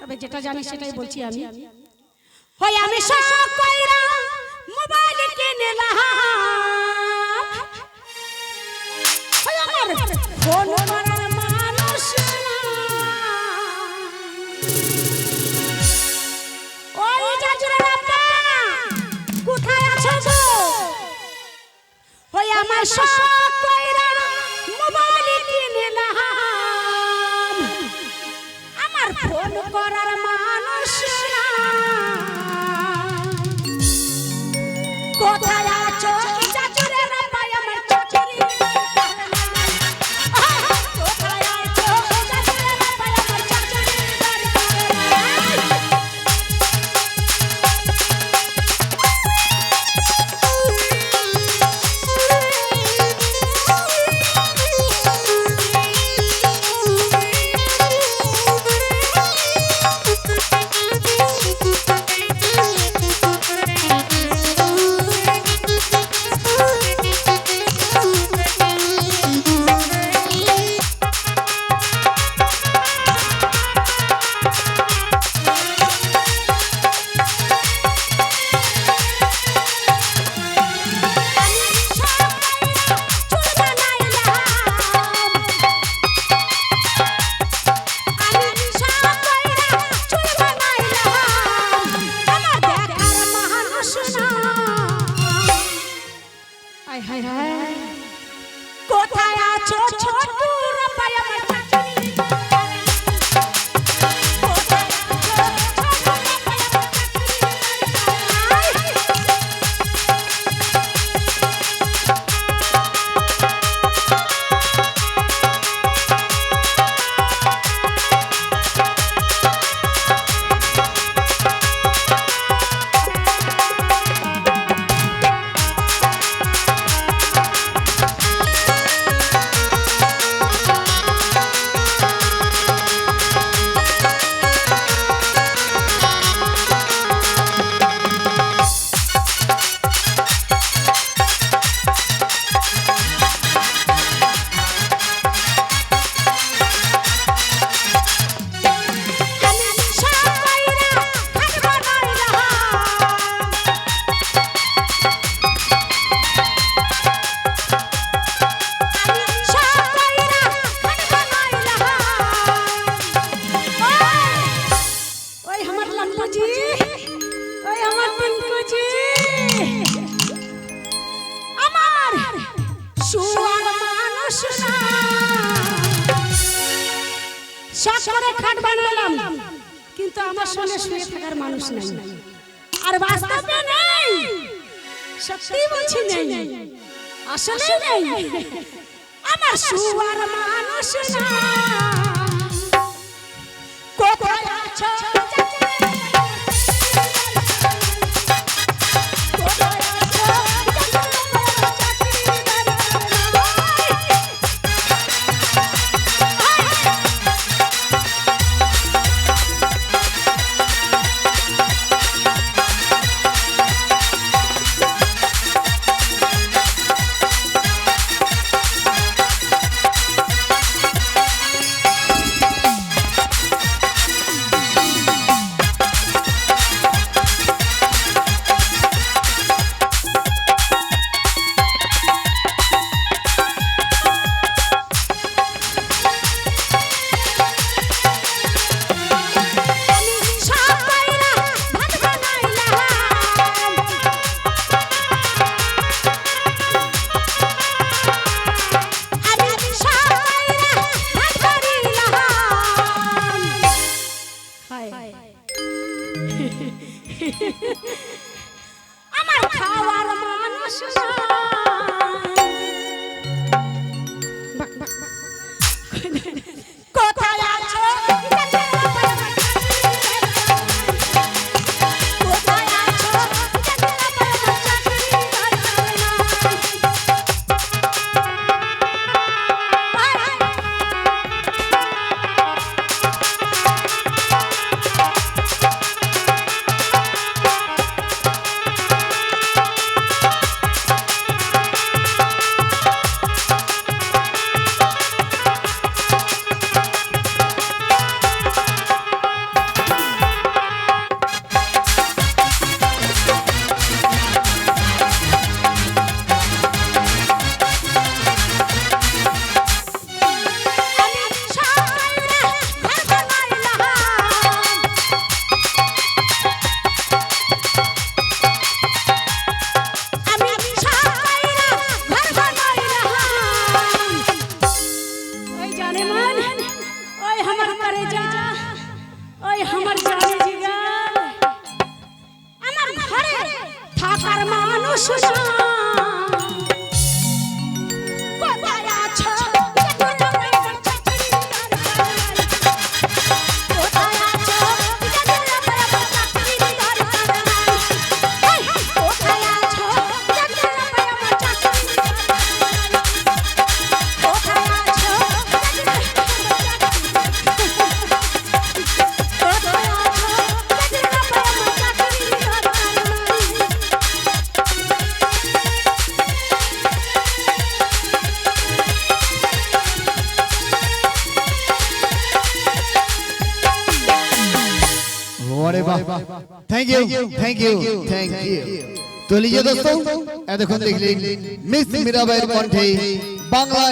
তবে যেটা জানি সেটাই বলছি আমি। হয় আমি শখ কইরা মোবাইল কিনলাম আমার ফোন করার মানুষ ওই জাজুরের আব্বা, কোথায় আছো গো? আমার শখ করার মানুষ। কোথায় কোথায় আছো ছোট করে খাট বানালাম। কিন্তু আমার সঙ্গে শুয়ে থাকার মানুষ নাই। আর বাস্তবে নেই। সত্যি বলছি নেই। আসলে নেই। আমার শুয়ার মানুষ না バッ! করে যা। ওই আমার জানে জিগা আমার ঘরে থাকার মানুষ না अरे वाह thank you thank you thank you तो लीजिए दोस्तों देखो देख लीजिए मिस मीराबाई कौन थे बांग्ला